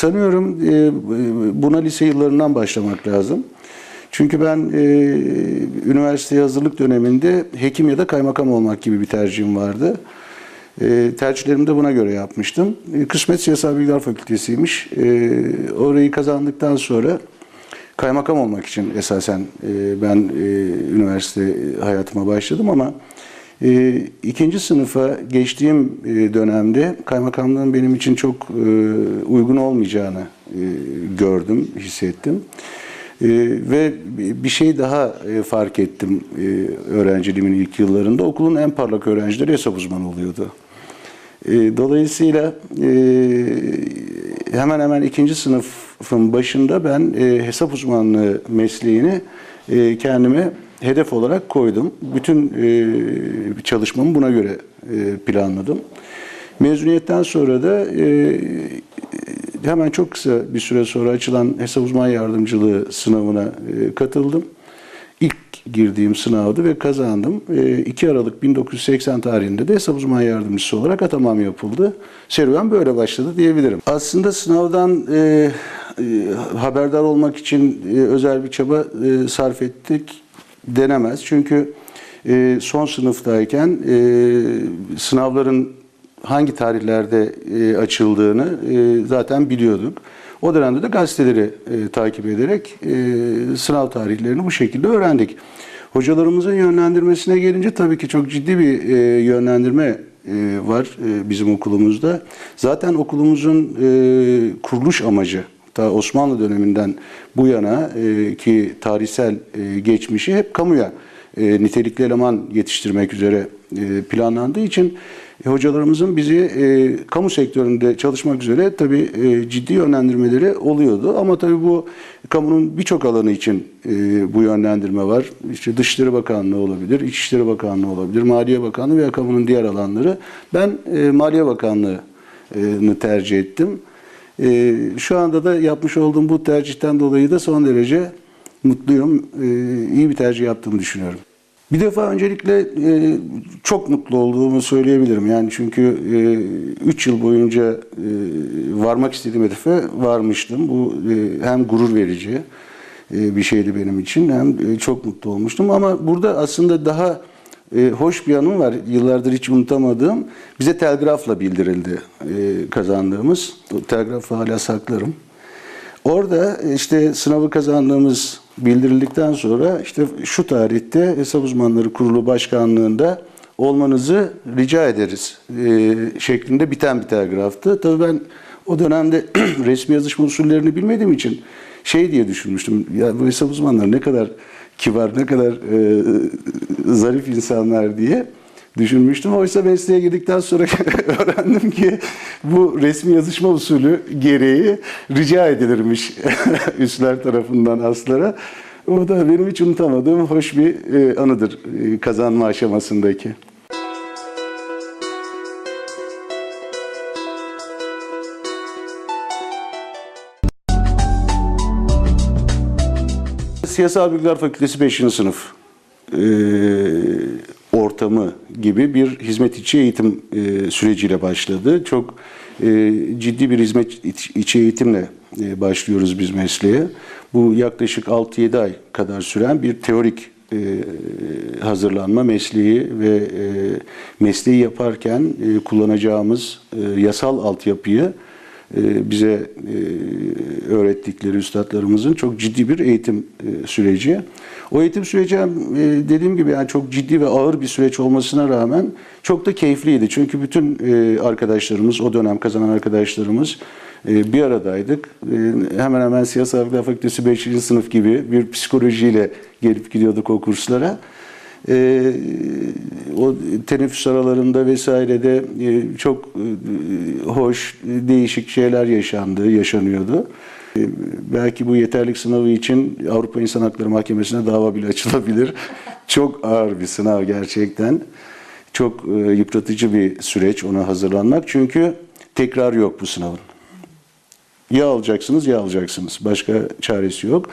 sanıyorum e, buna lise yıllarından başlamak lazım. Çünkü ben e, üniversiteye hazırlık döneminde hekim ya da kaymakam olmak gibi bir tercihim vardı. E, tercihlerimi de buna göre yapmıştım. E, kısmet Siyasal Bilgiler Fakültesiymiş. E, orayı kazandıktan sonra kaymakam olmak için esasen e, ben e, üniversite hayatıma başladım ama e, ikinci sınıfa geçtiğim e, dönemde kaymakamlığın benim için çok e, uygun olmayacağını e, gördüm, hissettim. E, ve bir şey daha e, fark ettim e, öğrenciliğimin ilk yıllarında. Okulun en parlak öğrencileri hesap uzmanı oluyordu. E, dolayısıyla e, hemen hemen ikinci sınıfın başında ben e, hesap uzmanlığı mesleğini e, kendime hedef olarak koydum. Bütün e, çalışmamı buna göre e, planladım. Mezuniyetten sonra da e, hemen çok kısa bir süre sonra açılan hesap uzman yardımcılığı sınavına katıldım. İlk girdiğim sınavdı ve kazandım. E, 2 Aralık 1980 tarihinde de hesap uzman yardımcısı olarak atamam yapıldı. Serüven böyle başladı diyebilirim. Aslında sınavdan haberdar olmak için özel bir çaba sarf ettik denemez. Çünkü e, son sınıftayken e, sınavların hangi tarihlerde e, açıldığını e, zaten biliyorduk. O dönemde de gazeteleri e, takip ederek e, sınav tarihlerini bu şekilde öğrendik. Hocalarımızın yönlendirmesine gelince tabii ki çok ciddi bir e, yönlendirme e, var e, bizim okulumuzda. Zaten okulumuzun e, kuruluş amacı ta Osmanlı döneminden bu yana e, ki tarihsel e, geçmişi hep kamuya e, nitelikli eleman yetiştirmek üzere e, planlandığı için e, hocalarımızın bizi e, kamu sektöründe çalışmak üzere tabii e, ciddi yönlendirmeleri oluyordu. Ama tabii bu kamunun birçok alanı için e, bu yönlendirme var. İşte Dışişleri Bakanlığı olabilir, İçişleri Bakanlığı olabilir, Maliye Bakanlığı veya kamunun diğer alanları. Ben e, Maliye Bakanlığı'nı tercih ettim. E, şu anda da yapmış olduğum bu tercihten dolayı da son derece mutluyum. E, iyi bir tercih yaptığımı düşünüyorum. Bir defa öncelikle e, çok mutlu olduğumu söyleyebilirim. Yani çünkü 3 yıl boyunca e, varmak istediğim hedefe varmıştım. Bu e, hem gurur verici e, bir şeydi benim için hem e, çok mutlu olmuştum. Ama burada aslında daha e, hoş bir anım var. Yıllardır hiç unutamadığım. Bize telgrafla bildirildi e, kazandığımız. O telgrafı hala saklarım. Orada işte sınavı kazandığımız bildirildikten sonra işte şu tarihte Hesap Uzmanları Kurulu Başkanlığında olmanızı rica ederiz e, şeklinde biten bir telgraftı. Tabii ben o dönemde resmi yazışma usullerini bilmediğim için şey diye düşünmüştüm. Ya bu hesap uzmanları ne kadar kibar, ne kadar e, zarif insanlar diye düşünmüştüm. Oysa mesleğe girdikten sonra öğrendim ki bu resmi yazışma usulü gereği rica edilirmiş üstler tarafından aslara. O da benim hiç unutamadığım hoş bir e, anıdır e, kazanma aşamasındaki. Siyasal Bilgiler Fakültesi 5. sınıf e, ortamı gibi bir hizmet içi eğitim e, süreciyle başladı. Çok e, ciddi bir hizmet iç- içi eğitimle e, başlıyoruz biz mesleğe. Bu yaklaşık 6-7 ay kadar süren bir teorik e, hazırlanma mesleği ve e, mesleği yaparken e, kullanacağımız e, yasal altyapıyı bize e, öğrettikleri üstadlarımızın çok ciddi bir eğitim e, süreci. O eğitim süreci e, dediğim gibi yani çok ciddi ve ağır bir süreç olmasına rağmen çok da keyifliydi. Çünkü bütün arkadaşlarımız, o dönem kazanan arkadaşlarımız bir aradaydık. Hemen hemen Siyasal Fakültesi 5. sınıf gibi bir psikolojiyle gelip gidiyorduk o kurslara. Ee, o teneffüs aralarında vesairede e, çok e, hoş, değişik şeyler yaşandı, yaşanıyordu. E, belki bu yeterlik sınavı için Avrupa İnsan Hakları Mahkemesi'ne dava bile açılabilir. çok ağır bir sınav gerçekten. Çok e, yıpratıcı bir süreç ona hazırlanmak. Çünkü tekrar yok bu sınavın. Ya alacaksınız ya alacaksınız. Başka çaresi yok.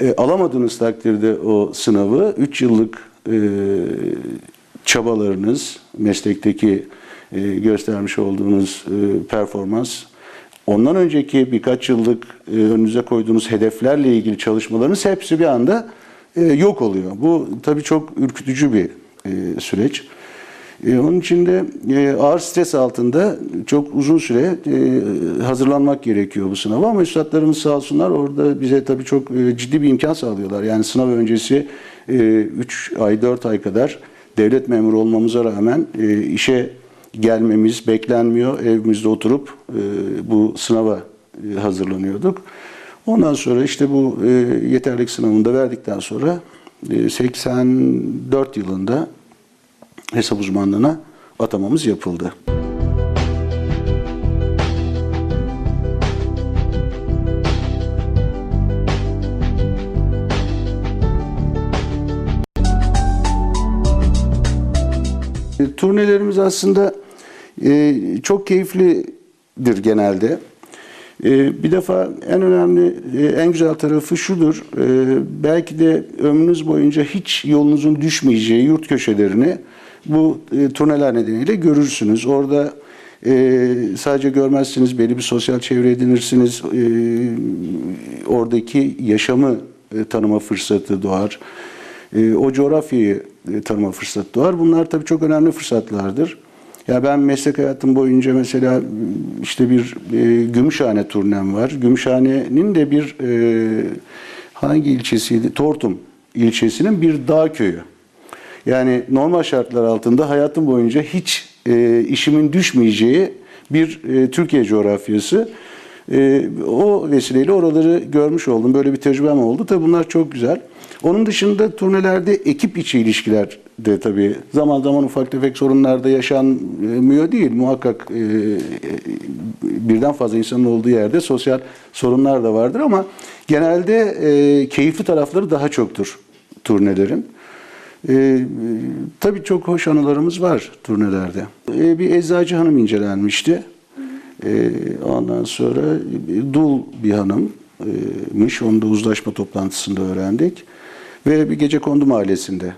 E, alamadığınız takdirde o sınavı 3 yıllık e, çabalarınız, meslekteki e, göstermiş olduğunuz e, performans ondan önceki birkaç yıllık önünüze koyduğunuz hedeflerle ilgili çalışmalarınız hepsi bir anda yok oluyor. Bu tabii çok ürkütücü bir süreç. Onun için de ağır stres altında çok uzun süre hazırlanmak gerekiyor bu sınava ama üstadlarımız sağ olsunlar orada bize tabii çok ciddi bir imkan sağlıyorlar. Yani sınav öncesi 3 ay 4 ay kadar devlet memuru olmamıza rağmen e, işe gelmemiz beklenmiyor. Evimizde oturup e, bu sınava e, hazırlanıyorduk. Ondan sonra işte bu yeterlik sınavını da verdikten sonra e, 84 yılında hesap uzmanlığına atamamız yapıldı. Turnelerimiz aslında e, çok keyiflidir genelde. E, bir defa en önemli, e, en güzel tarafı şudur. E, belki de ömrünüz boyunca hiç yolunuzun düşmeyeceği yurt köşelerini bu e, turneler nedeniyle görürsünüz. Orada e, sadece görmezsiniz, belli bir sosyal çevre edinirsiniz. E, oradaki yaşamı e, tanıma fırsatı doğar. E, o coğrafyayı e, tanıma fırsatı doğar. Bunlar tabii çok önemli fırsatlardır. Ya ben meslek hayatım boyunca mesela işte bir e, Gümüşhane turnem var. Gümüşhane'nin de bir e, hangi ilçesiydi? Tortum ilçesinin bir dağ köyü. Yani normal şartlar altında hayatım boyunca hiç e, işimin düşmeyeceği bir e, Türkiye coğrafyası. E, o vesileyle oraları görmüş oldum. Böyle bir tecrübem oldu. Tabii bunlar çok güzel. Onun dışında turnelerde ekip içi ilişkiler de tabii zaman zaman ufak tefek sorunlar da yaşanmıyor değil. Muhakkak e, birden fazla insanın olduğu yerde sosyal sorunlar da vardır ama genelde e, keyifli tarafları daha çoktur turnelerin. E, tabii çok hoş anılarımız var turnelerde. E, bir eczacı hanım incelenmişti. E, ondan sonra dul bir hanımmış. Onu da uzlaşma toplantısında öğrendik. Ve bir gece kondu mahallesinde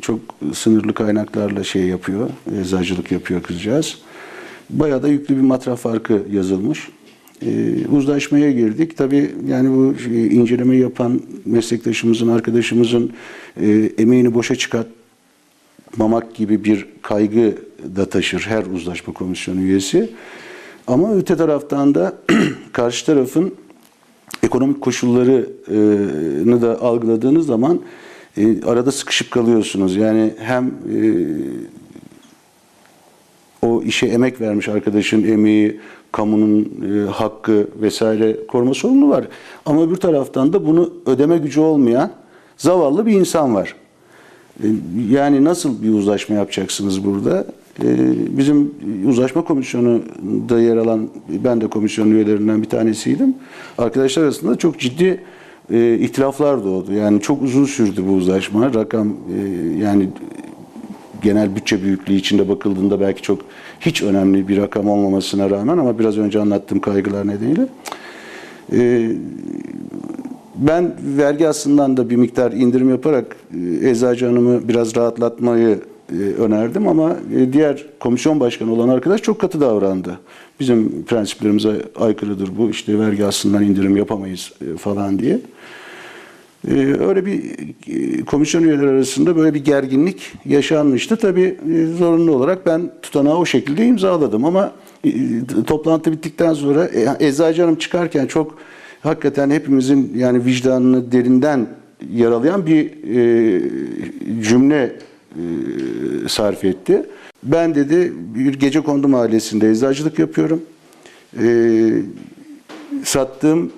çok sınırlı kaynaklarla şey yapıyor, eczacılık yapıyor kızcağız. Bayağı da yüklü bir matraf farkı yazılmış. Ee, uzlaşmaya girdik. Tabii yani bu şey, incelemeyi yapan meslektaşımızın, arkadaşımızın e, emeğini boşa çıkartmamak gibi bir kaygı da taşır her uzlaşma komisyonu üyesi. Ama öte taraftan da karşı tarafın ekonomik koşullarını da algıladığınız zaman e, arada sıkışıp kalıyorsunuz. Yani hem e, o işe emek vermiş arkadaşın emeği, kamunun e, hakkı vesaire koruma sorumlu var. Ama bir taraftan da bunu ödeme gücü olmayan zavallı bir insan var. E, yani nasıl bir uzlaşma yapacaksınız burada? E, bizim uzlaşma komisyonunda yer alan, ben de komisyon üyelerinden bir tanesiydim. Arkadaşlar arasında çok ciddi e, ihtilaflar doğdu. Yani çok uzun sürdü bu uzlaşma. Rakam e, yani genel bütçe büyüklüğü içinde bakıldığında belki çok hiç önemli bir rakam olmamasına rağmen ama biraz önce anlattığım kaygılar nedeniyle e, ben vergi aslından da bir miktar indirim yaparak eczacı hanımı biraz rahatlatmayı önerdim ama e, diğer komisyon başkanı olan arkadaş çok katı davrandı. Bizim prensiplerimize aykırıdır bu işte vergi aslından indirim yapamayız e, falan diye. Öyle bir e, komisyon üyeleri arasında böyle bir gerginlik yaşanmıştı. Tabii e, zorunlu olarak ben tutanağı o şekilde imzaladım ama e, toplantı bittikten sonra e, Eczacı Hanım çıkarken çok hakikaten hepimizin yani vicdanını derinden yaralayan bir e, cümle e, sarf etti. Ben dedi bir gece kondu mahallesinde eczacılık yapıyorum. E, sattığım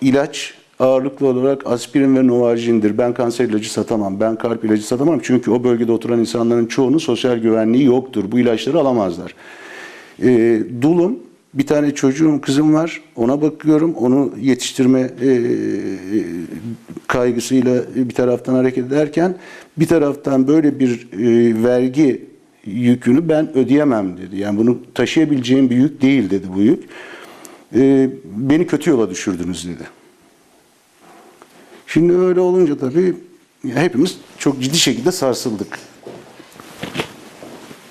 ilaç ağırlıklı olarak aspirin ve Novargin'dir. Ben kanser ilacı satamam, ben kalp ilacı satamam. Çünkü o bölgede oturan insanların çoğunun sosyal güvenliği yoktur. Bu ilaçları alamazlar. E, dulum, bir tane çocuğum, kızım var. Ona bakıyorum. Onu yetiştirme e, kaygısıyla bir taraftan hareket ederken bir taraftan böyle bir e, vergi yükünü ben ödeyemem dedi. Yani bunu taşıyabileceğim bir yük değil dedi bu yük. E, beni kötü yola düşürdünüz dedi. Şimdi öyle olunca tabii hepimiz çok ciddi şekilde sarsıldık.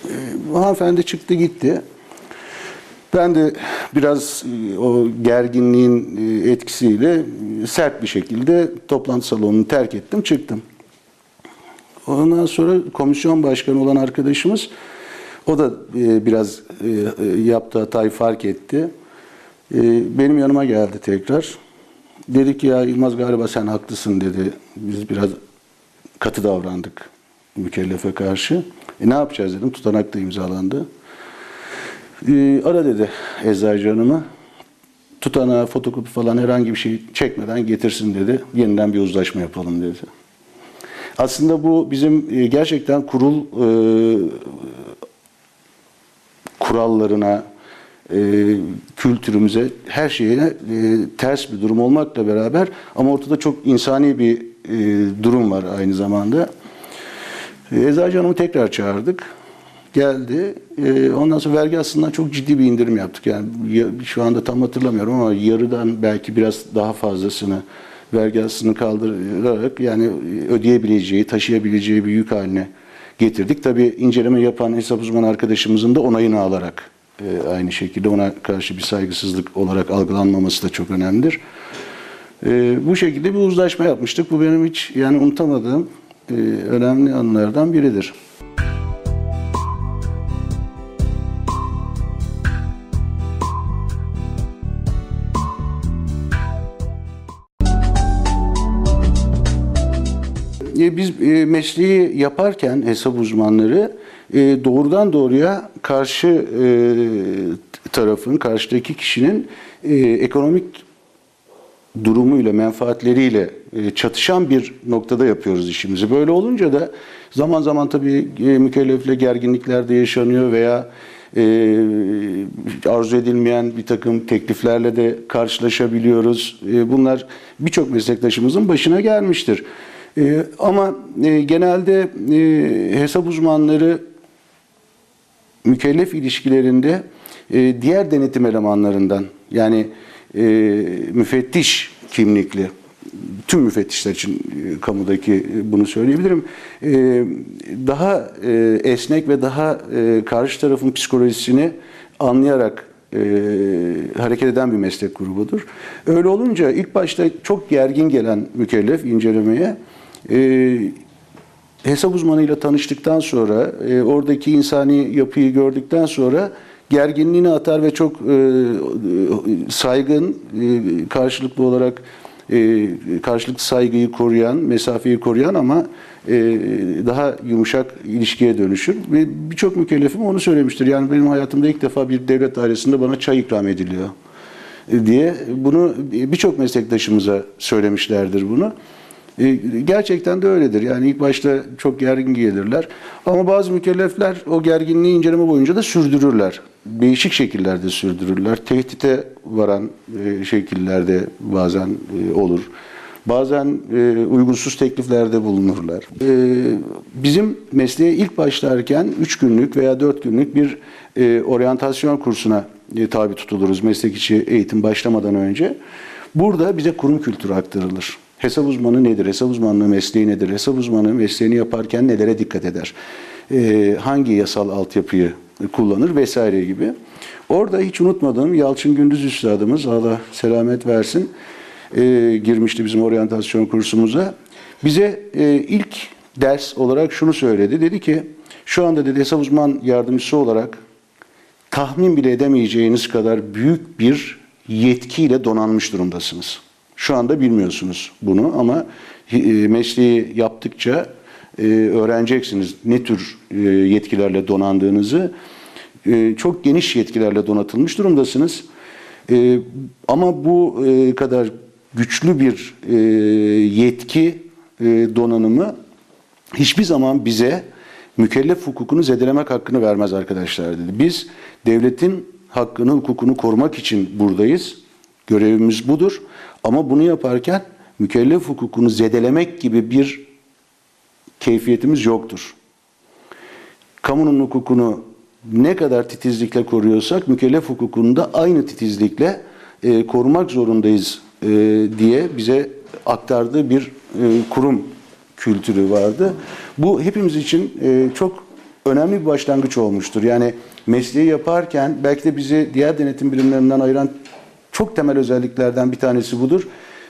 Ee, hanımefendi çıktı gitti. Ben de biraz e, o gerginliğin e, etkisiyle e, sert bir şekilde toplantı salonunu terk ettim, çıktım. Ondan sonra komisyon başkanı olan arkadaşımız o da biraz yaptığı hatayı fark etti. Benim yanıma geldi tekrar. Dedi ki ya Yılmaz galiba sen haklısın dedi. Biz biraz katı davrandık mükellefe karşı. E, ne yapacağız dedim. Tutanak da imzalandı. E, ara dedi eczacı hanımı. Tutanağı, fotokopi falan herhangi bir şey çekmeden getirsin dedi. Yeniden bir uzlaşma yapalım dedi. Aslında bu bizim e, gerçekten kurul e, kurallarına, e, kültürümüze, her şeye e, ters bir durum olmakla beraber ama ortada çok insani bir e, durum var aynı zamanda. E, Eczacı Hanım'ı tekrar çağırdık. Geldi. E, ondan sonra vergi aslında çok ciddi bir indirim yaptık. Yani ya- şu anda tam hatırlamıyorum ama yarıdan belki biraz daha fazlasını vergi aslını kaldırarak yani ödeyebileceği, taşıyabileceği bir yük haline getirdik. Tabii inceleme yapan hesap uzmanı arkadaşımızın da onayını alarak e, aynı şekilde ona karşı bir saygısızlık olarak algılanmaması da çok önemlidir. E, bu şekilde bir uzlaşma yapmıştık. Bu benim hiç yani unutamadığım e, önemli anlardan biridir. Biz e, mesleği yaparken hesap uzmanları e, doğrudan doğruya karşı e, tarafın, karşıdaki kişinin ekonomik durumuyla, menfaatleriyle çatışan bir noktada yapıyoruz işimizi. Böyle olunca da zaman zaman tabii mükellefle gerginlikler de yaşanıyor veya arzu edilmeyen bir takım tekliflerle de karşılaşabiliyoruz. Bunlar birçok meslektaşımızın başına gelmiştir. E, ama e, genelde e, hesap uzmanları mükellef ilişkilerinde e, diğer denetim elemanlarından yani e, müfettiş kimlikli tüm müfettişler için e, kamudaki e, bunu söyleyebilirim. E, daha e, esnek ve daha e, karşı tarafın psikolojisini anlayarak e, hareket eden bir meslek grubudur. Öyle olunca ilk başta çok gergin gelen mükellef incelemeye e, hesap uzmanıyla tanıştıktan sonra, e, oradaki insani yapıyı gördükten sonra gerginliğini atar ve çok e, saygın, e, karşılıklı olarak e, karşılıklı saygıyı koruyan, mesafeyi koruyan ama e, daha yumuşak ilişkiye dönüşür. Ve birçok mükellefim onu söylemiştir. Yani benim hayatımda ilk defa bir devlet dairesinde bana çay ikram ediliyor e, diye bunu birçok meslektaşımıza söylemişlerdir bunu. E, Gerçekten de öyledir. Yani ilk başta çok gergin gelirler. Ama bazı mükellefler o gerginliği inceleme boyunca da sürdürürler. Değişik şekillerde sürdürürler. Tehdite varan e, şekillerde bazen e, olur. Bazen uygunsuz tekliflerde bulunurlar. Bizim mesleğe ilk başlarken 3 günlük veya 4 günlük bir e, oryantasyon kursuna tabi tutuluruz meslek içi eğitim başlamadan önce. Burada bize kurum kültürü aktarılır. Hesap uzmanı nedir? Hesap uzmanlığı mesleği nedir? Hesap uzmanı mesleğini yaparken nelere dikkat eder? Ee, hangi yasal altyapıyı kullanır vesaire gibi. Orada hiç unutmadığım Yalçın Gündüz Üstadımız Allah selamet versin e, girmişti bizim oryantasyon kursumuza. Bize e, ilk ders olarak şunu söyledi. Dedi ki şu anda dedi hesap uzman yardımcısı olarak tahmin bile edemeyeceğiniz kadar büyük bir yetkiyle donanmış durumdasınız. Şu anda bilmiyorsunuz bunu ama e, mesleği yaptıkça e, öğreneceksiniz ne tür e, yetkilerle donandığınızı. Çok geniş yetkilerle donatılmış durumdasınız. Ama bu kadar güçlü bir yetki donanımı hiçbir zaman bize mükellef hukukunu zedelemek hakkını vermez arkadaşlar dedi. Biz devletin hakkını, hukukunu korumak için buradayız. Görevimiz budur. Ama bunu yaparken mükellef hukukunu zedelemek gibi bir keyfiyetimiz yoktur. Kamunun hukukunu ne kadar titizlikle koruyorsak mükellef hukukunu da aynı titizlikle e, korumak zorundayız e, diye bize aktardığı bir e, kurum kültürü vardı. Bu hepimiz için e, çok önemli bir başlangıç olmuştur. Yani mesleği yaparken belki de bizi diğer denetim birimlerinden ayıran çok temel özelliklerden bir tanesi budur.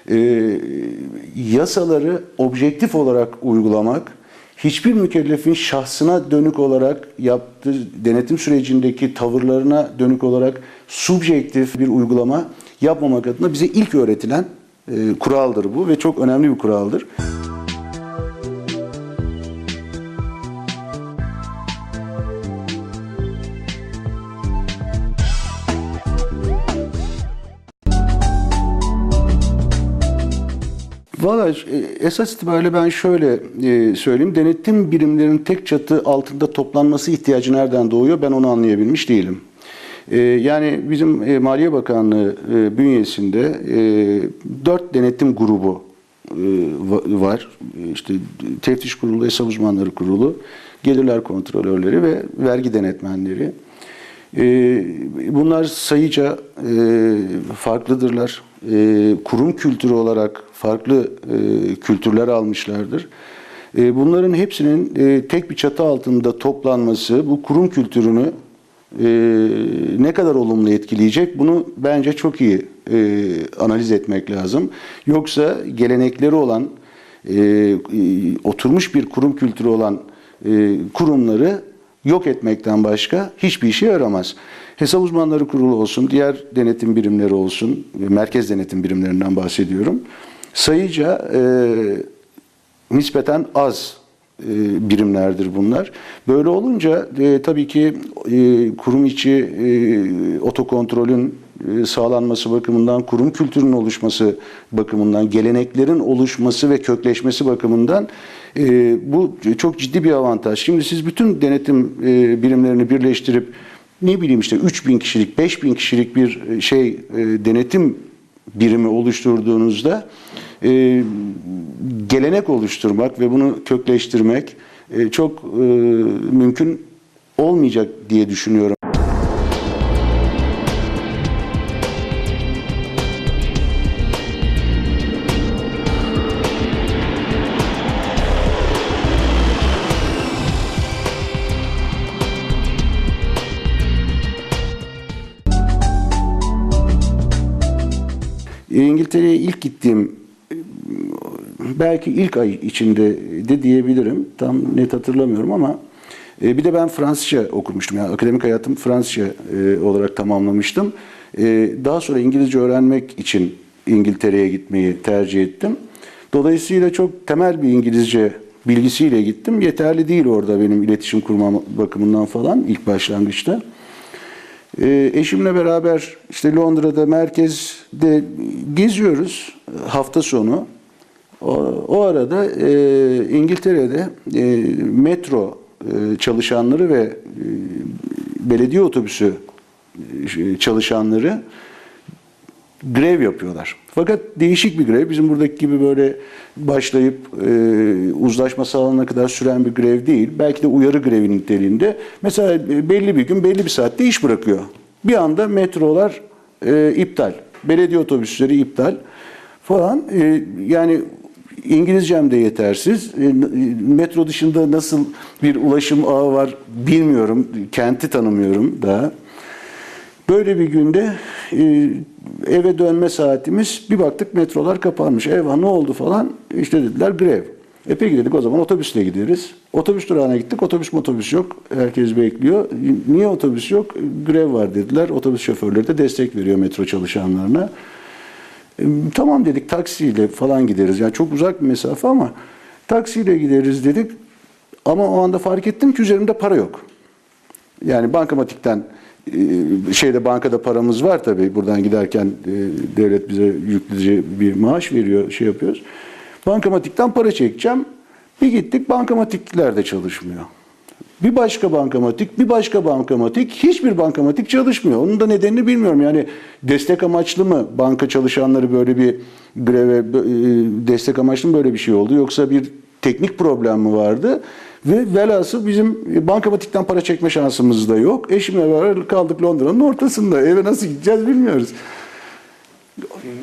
Ee, yasaları objektif olarak uygulamak, hiçbir mükellefin şahsına dönük olarak yaptığı denetim sürecindeki tavırlarına dönük olarak subjektif bir uygulama yapmamak adına bize ilk öğretilen e, kuraldır bu ve çok önemli bir kuraldır. Valla e, esas itibariyle ben şöyle e, söyleyeyim. Denetim birimlerinin tek çatı altında toplanması ihtiyacı nereden doğuyor ben onu anlayabilmiş değilim. E, Yani bizim Maliye Bakanlığı bünyesinde dört denetim grubu va- var. İşte teftiş kurulu, hesap uzmanları kurulu, gelirler kontrolörleri ve vergi denetmenleri. Ee, Bunlar sayıca e, farklıdırlar. E, Kurum kültürü olarak farklı e, kültürler almışlardır. E, Bunların hepsinin e, tek bir çatı altında toplanması bu kurum kültürünü ne kadar olumlu etkileyecek bunu bence çok iyi analiz etmek lazım. Yoksa gelenekleri olan, oturmuş bir kurum kültürü olan kurumları yok etmekten başka hiçbir işe yaramaz. Hesap uzmanları kurulu olsun, diğer denetim birimleri olsun, merkez denetim birimlerinden bahsediyorum. Sayıca e, nispeten az e, birimlerdir bunlar. Böyle olunca e, tabii ki e, kurum içi e, otokontrolün sağlanması bakımından, kurum kültürünün oluşması bakımından, geleneklerin oluşması ve kökleşmesi bakımından e, bu çok ciddi bir avantaj. Şimdi siz bütün denetim e, birimlerini birleştirip ne bileyim işte 3000 kişilik, 5000 kişilik bir e, şey e, denetim birimi oluşturduğunuzda e, gelenek oluşturmak ve bunu kökleştirmek e, çok e, mümkün olmayacak diye düşünüyorum. E, İngiltere'ye ilk gittiğim belki ilk ay içinde de diyebilirim. Tam net hatırlamıyorum ama e, bir de ben Fransızca okumuştum. Yani akademik hayatım Fransızca e, olarak tamamlamıştım. E, Daha sonra İngilizce öğrenmek için İngiltere'ye gitmeyi tercih ettim. Dolayısıyla çok temel bir İngilizce bilgisiyle gittim. Yeterli değil orada benim iletişim kurmam bakımından falan ilk başlangıçta. E, eşimle beraber işte Londra'da merkezde geziyoruz hafta sonu. O, o arada e, İngiltere'de e, metro e, çalışanları ve e, belediye otobüsü e, çalışanları grev yapıyorlar. Fakat değişik bir grev. Bizim buradaki gibi böyle başlayıp e, uzlaşma sağlanana kadar süren bir grev değil. Belki de uyarı grevi niteliğinde. Mesela e, belli bir gün belli bir saatte iş bırakıyor. Bir anda metrolar e, iptal. Belediye otobüsleri iptal falan. E, yani İngilizcem de yetersiz. E, metro dışında nasıl bir ulaşım ağı var bilmiyorum. Kenti tanımıyorum daha. Böyle bir günde e, eve dönme saatimiz bir baktık metrolar kapanmış. Eyvah ne oldu falan. İşte dediler grev. E peki dedik o zaman otobüsle gideriz. Otobüs durağına gittik. Otobüs otobüs yok. Herkes bekliyor. Niye otobüs yok? Grev var dediler. Otobüs şoförleri de destek veriyor metro çalışanlarına. E, tamam dedik taksiyle falan gideriz. Yani çok uzak bir mesafe ama taksiyle gideriz dedik. Ama o anda fark ettim ki üzerimde para yok. Yani bankamatikten e, şeyde bankada paramız var tabii. Buradan giderken e, devlet bize yüklüce bir maaş veriyor, şey yapıyoruz. Bankamatikten para çekeceğim. Bir gittik bankamatikler de çalışmıyor. Bir başka bankamatik, bir başka bankamatik, hiçbir bankamatik çalışmıyor. Onun da nedenini bilmiyorum. Yani destek amaçlı mı banka çalışanları böyle bir greve, e, destek amaçlı mı böyle bir şey oldu? Yoksa bir teknik problem mi vardı? Ve velhasıl bizim bankamatikten para çekme şansımız da yok. Eşimle beraber kaldık Londra'nın ortasında. Eve nasıl gideceğiz bilmiyoruz.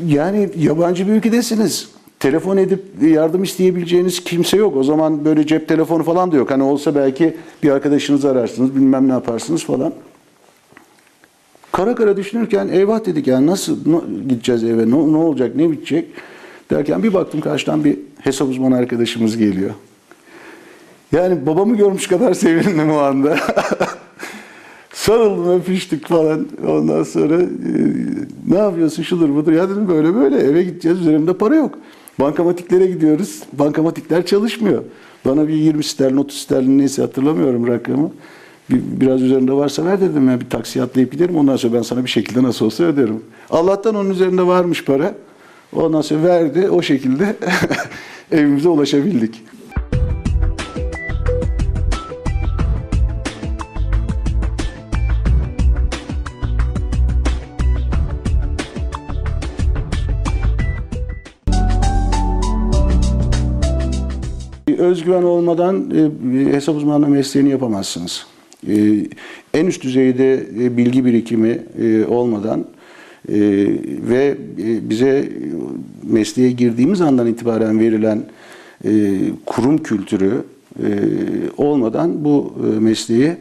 Yani yabancı bir ülkedesiniz. telefon edip yardım isteyebileceğiniz kimse yok. O zaman böyle cep telefonu falan da yok. Hani olsa belki bir arkadaşınızı ararsınız, bilmem ne yaparsınız falan. Kara kara düşünürken eyvah dedik yani nasıl gideceğiz eve, ne, ne olacak, ne bitecek derken bir baktım karşıdan bir hesap uzmanı arkadaşımız geliyor. Yani babamı görmüş kadar sevindim o anda. Sarıldım, öpüştük falan. Ondan sonra e, ne yapıyorsun şudur budur. Ya dedim böyle böyle eve gideceğiz üzerimde para yok. Bankamatiklere gidiyoruz. Bankamatikler çalışmıyor. Bana bir 20 sterlin 30 sterlin neyse hatırlamıyorum rakamı. Bir, biraz üzerinde varsa ver dedim ya bir taksiye atlayıp giderim. Ondan sonra ben sana bir şekilde nasıl olsa öderim. Allah'tan onun üzerinde varmış para. Ondan sonra verdi. O şekilde evimize ulaşabildik. Özgüven olmadan e, hesap uzmanlığı mesleğini yapamazsınız. E, en üst düzeyde e, bilgi birikimi olmadan ve bize mesleğe girdiğimiz andan itibaren verilen kurum kültürü olmadan bu mesleği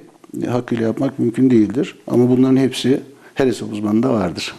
hakkıyla yapmak mümkün değildir. Ama bunların hepsi her hesap uzmanında vardır.